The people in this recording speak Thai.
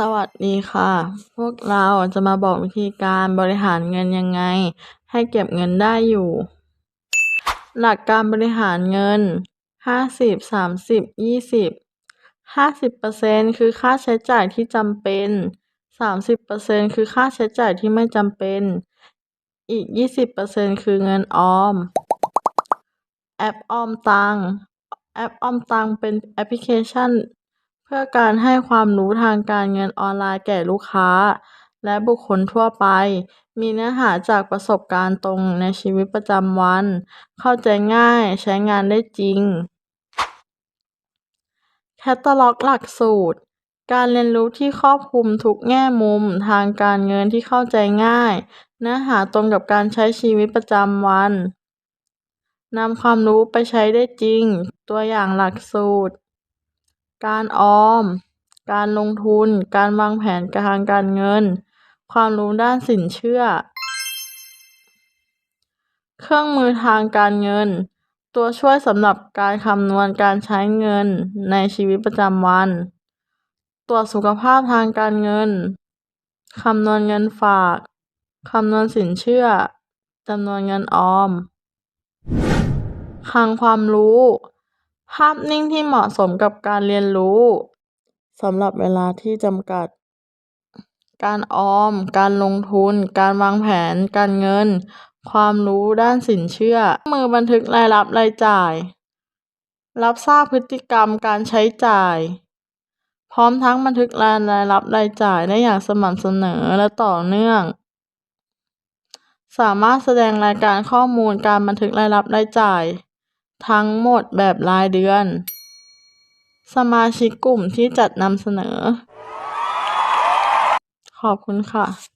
สวัสดีค่ะ พวกเราจะมาบอกวิธีการบริหารเงินยังไง ให้เก็บเงินได้อยู่ หลักการบริหารเงินห้าสิบสามสิบยี่สิบห้าสิบเปอร์เซ็นต์คือค่าใช้จ่ายที่จำเป็นสามสิบเปอร์เซ็นต์คือค่าใช้จ่ายที่ไม่จำเป็น อีกยี่สิบเปอร์เซ็นต์คือเงินออม แอปออมตังแอปออมตังเป็นแอปพลิเคชัน เพื่อการให้ความรู้ทางการเงินออนไลน์แก่ลูกค้า และบุคคลทั่วไป มีเนื้อหาจากประสบการณ์ตรงในชีวิตประจำวัน เข้าใจง่ายใช้งานได้จริง แคตตาล็อกหลักสูตร การเรียนรู้ที่ครอบคลุมทุกแง่มุมทางการเงินที่เข้าใจง่าย เนื้อหาตรงกับการใช้ชีวิตประจำวันนำความรู้ไปใช้ได้จริง ตัวอย่างหลักสูตร การออม การลงทุน การวางแผนทางการเงิน ความรู้ด้านสินเชื่อ เครื่องมือทางการเงิน ตัวช่วยสำหรับการคำนวณการใช้เงินในชีวิตประจำวัน ตรวจสุขภาพทางการเงิน คำนวณเงินฝาก คำนวณสินเชื่อจำนวนเงินออมคลังความรู้ ภาพนิ่งที่เหมาะสมกับการเรียนรู้สำหรับเวลาที่จำกัด การออม การลงทุน การวางแผน การเงิน ความรู้ด้านสินเชื่อ มือบันทึกรายรับรายจ่าย รับทราบพฤติกรรมการใช้จ่าย พร้อมทั้งบันทึกรายรับรายจ่ายได้อย่างสม่ำเสมอและต่อเนื่อง สามารถแสดงรายการข้อมูลการบันทึกรายรับรายจ่าย ทั้งหมดแบบรายเดือน สมาชิกกลุ่มที่จัดนำเสนอ ขอบคุณค่ะ